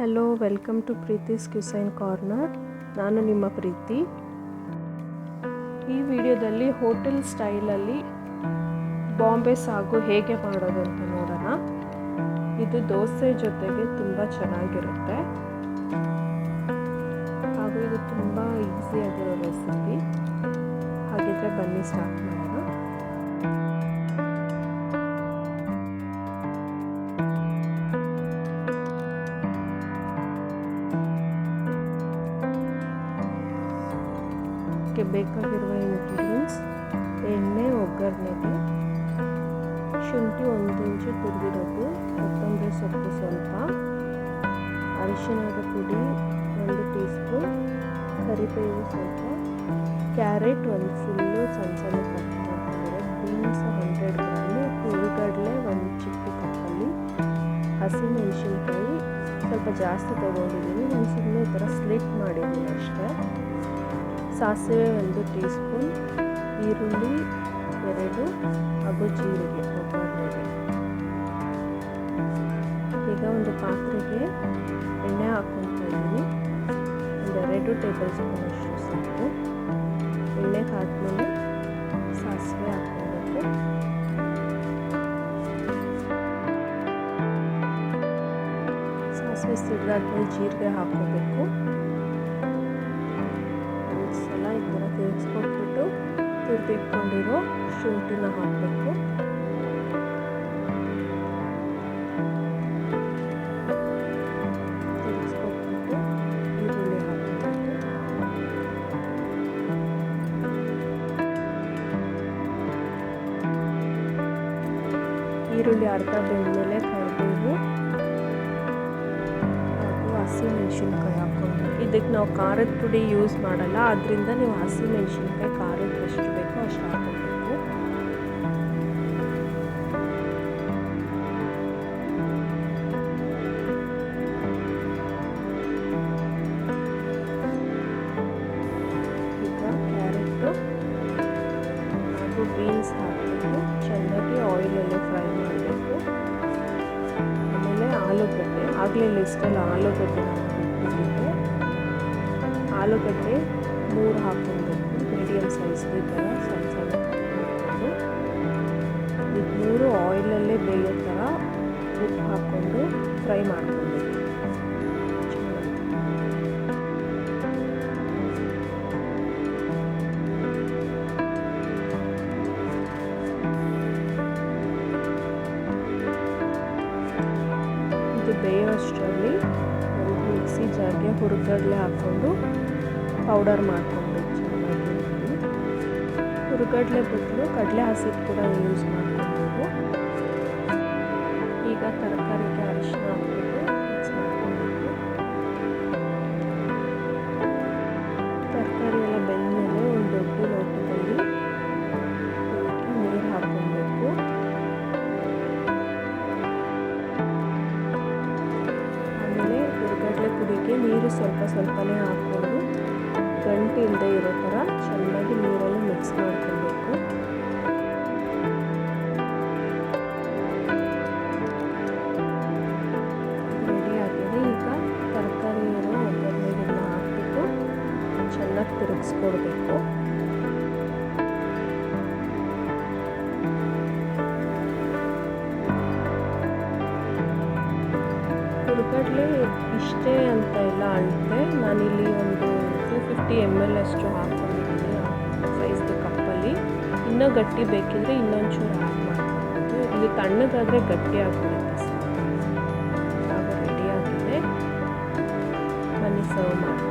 Hello welcome to Preethi's cuisine corner ನಾನು ನಿಮ್ಮ ಪ್ರೀತಿ. ಈ ವಿಡಿಯೋದಲ್ಲಿ ಹೋಟೆಲ್ ಸ್ಟೈಲಲ್ಲಿ ಬಾಂಬೆ ಸಾಗು ಹೇಗೆ ಮಾಡೋದು ಅಂತ ನೋಡೋಣ. ಇದು ದೋಸೆ ಜೊತೆಗೆ ತುಂಬ ಚೆನ್ನಾಗಿರುತ್ತೆ. ಹಾಗೂ ಇದು ತುಂಬ ಈಸಿಯಾಗಿರೋ ರೆಸಿಪಿ ಹಾಗಿದ್ರೆ ಬನ್ನಿ ಸ್ಟಾರ್ಟ್ ಮಾಡೋಣ. ಇದಕ್ಕೆ ಬೇಕಾಗಿರುವ ಇಂಗ್ರೀಡಿಯೆಂಟ್ಸ್ ಎಣ್ಣೆ, ಒಗ್ಗರಣೆಗೆ ಶುಂಠಿ ಒಂದು ಇಂಚು ತುರಿದಿರೋದು ಕೊತ್ತಂಬರಿ ಸೊಪ್ಪು ಸ್ವಲ್ಪ, ಅರಿಶಿಣದ ಪುಡಿ ಒಂದು ಟೀ ಸ್ಪೂನ್ ಕರಿಬೇವು ಸ್ವಲ್ಪ, ಕ್ಯಾರೆಟ್ ಒಂದು ಫುಲ್ಲು ಸಣ್ಣ ಸಣ್ಣ ಕಟ್ ಮಾಡ್ತಾರೆ. ಬೀನ್ಸ್ ಹಂಡ್ರೆಡ್ ಗ್ರಾಮು ಹುರುಗಡಲೆ ಒಂದು ಚಿಕ್ಕ ಕಪ್ಪಲ್ಲಿ, ಹಸಿಮೆಣಸಿನ್ಕಾಯಿ ಸ್ವಲ್ಪ ಜಾಸ್ತಿ ತೊಗೊಂಡಿದ್ದೀನಿ. ನಾನು ಸುಮ್ಮನೆ ಈ ಥರ ಸ್ಲಿಟ್ ಮಾಡಿದ್ದೀನಿ ಅಷ್ಟೇ. ಸಾಸಿವೆ ಒಂದು ಟೀ ಈರುಳ್ಳಿ ಎರಡು, ಹಾಗೂ ಜೀರಿಗೆ ಈಗ ಒಂದು ಪಾತ್ರೆಗೆ ಎಣ್ಣೆ ಹಾಕ್ಕೊತಾ ಇದ್ದೀನಿ. ಒಂದು ಎರಡು ಟೇಬಲ್ ಸ್ಪೂನ್ ಅಷ್ಟು ಸಾಕು. ಎಣ್ಣೆ ಹಾಕಿದ್ಮೇಲೆ ಸಾಸಿವೆ ಹಾಕ್ಕೊಬೇಕು ಸಾಸಿವೆ ಸಿಡ್ದಾದ್ಮೇಲೆ ಜೀರಿಗೆ ಹಾಕ್ಕೋಬೇಕು ತುರಿದಿಟ್ಕೊಂಡಿರೋ ಶುಂಠಿನ ಹಾಕಬೇಕು. ಈರುಳ್ಳಿ ಅರ್ಧ ಬೆಂದಮೇಲೆ ಕರಿಬೇವು. ಹಾಗೂ ಹಸಿ ಮೆಣಸಿನ್ಕಾಯಿ ಹಾಕ್ಕೊಂಡು. ಇದಕ್ಕೆ ನಾವು ಖಾರದ ಪುಡಿ ಯೂಸ್ ಮಾಡಲ್ಲ. ಅದರಿಂದ ನೀವು ಹಸಿ ಮೆಣಸಿನ್ಕಾಯಿ ಬೀನ್ಸ್ ಹಾಕಿಬಿಟ್ಟು ಚೆನ್ನಾಗಿ ಆಯಿಲಲ್ಲಿ ಫ್ರೈ ಮಾಡಬೇಕು ಆಮೇಲೆ ಆಲೂಗಡ್ಡೆ, ಆಗಲೇ ಲಿಸ್ಟಲ್ಲಿ ಆಲೂಗಡ್ಡೆ ಹಾಕಿಬಿಟ್ಟು ಆಲೂಗಡ್ಡೆ ಮೂರು ಹಾಕ್ಕೊಬೇಕು ಮೀಡಿಯಮ್ ಸೈಜ್ ಈ ಥರ ಸಣ್ಣ ಸಣ್ಣ ಹಾಕ್ಕೊಂಡು ಇದು ಮೂರು ಆಯಿಲಲ್ಲೇ ಬೇಯೋ ಥರ ಉಪ್ಪು ಹಾಕ್ಕೊಂಡು ಫ್ರೈ ಮಾಡ್ಕೊಬೇಕು ಬೇಯೋಷ್ಟರಲ್ಲಿ ಒಂದು ಮಿಕ್ಸಿ ಜಾರ್ಗೆ ಹುರುಗಡಲೆ ಹಾಕ್ಕೊಂಡು ಪೌಡರ್ ಮಾಡ್ಕೊಬೇಕು ಚೆನ್ನಾಗಿ ಹುರುಗಡಲೆ ಬದಲು ಕಡಲೆ ಹಸಿಟ್ಟು ಕೂಡ ಯೂಸ್ ಮಾಡ್ಕೊಬೇಕು ಈಗ ತರಕಾರಿಗೆ ಅರಿಶಿನ ಸ್ವಲ್ಪ ಸ್ವಲ್ಪನೇ ಹಾಕ್ಕೊಂಡು ಗಂಟು ಇಲ್ಲದೆ ಇರೋ ಥರ ಚೆನ್ನಾಗಿ ನೀರಲ್ಲಿ ಮಿಕ್ಸ್ ಮಾಡ್ಕೊಬೇಕು. ರೆಡಿ ಆಗಿದೆ. ಈಗ ತರಕಾರಿ ಏನೋ ಒಗ್ಗರಣೆಗೆಲ್ಲ ಹಾಕ್ಬಿಟ್ಟು ಚೆನ್ನಾಗಿ ತಿರುಗಿಸ್ಕೊಡ್ಬೇಕು. ಇಷ್ಟೇ ಅಂತ ಎಲ್ಲ ಅಳತೆ ನಾನಿಲ್ಲಿ ಒಂದು ಟೂ ಫಿಫ್ಟಿ ಎಂ ಎಲ್ ಅಷ್ಟು ಹಾಕ್ಕೊಂಡಿದ್ದೀನಿ ಸೈಜ್ದು ಕಪ್ಪಲ್ಲಿ. ಇನ್ನೂ ಗಟ್ಟಿ ಬೇಕಿದ್ರೆ ಇನ್ನೊಂಚೂರು ಆ್ಯಡ್ ಮಾಡ್ಕೊಬೋದು. ಇದು ತಣ್ಣಗಾದರೆ ಗಟ್ಟಿ ಆಗ್ಬಿಡುತ್ತೆ ಸಾಕು. ರೆಡಿ ಆಗಿದೆ. ಬನ್ನಿ ಸರ್ವ್ ಮಾಡ್ಕೊಂಡು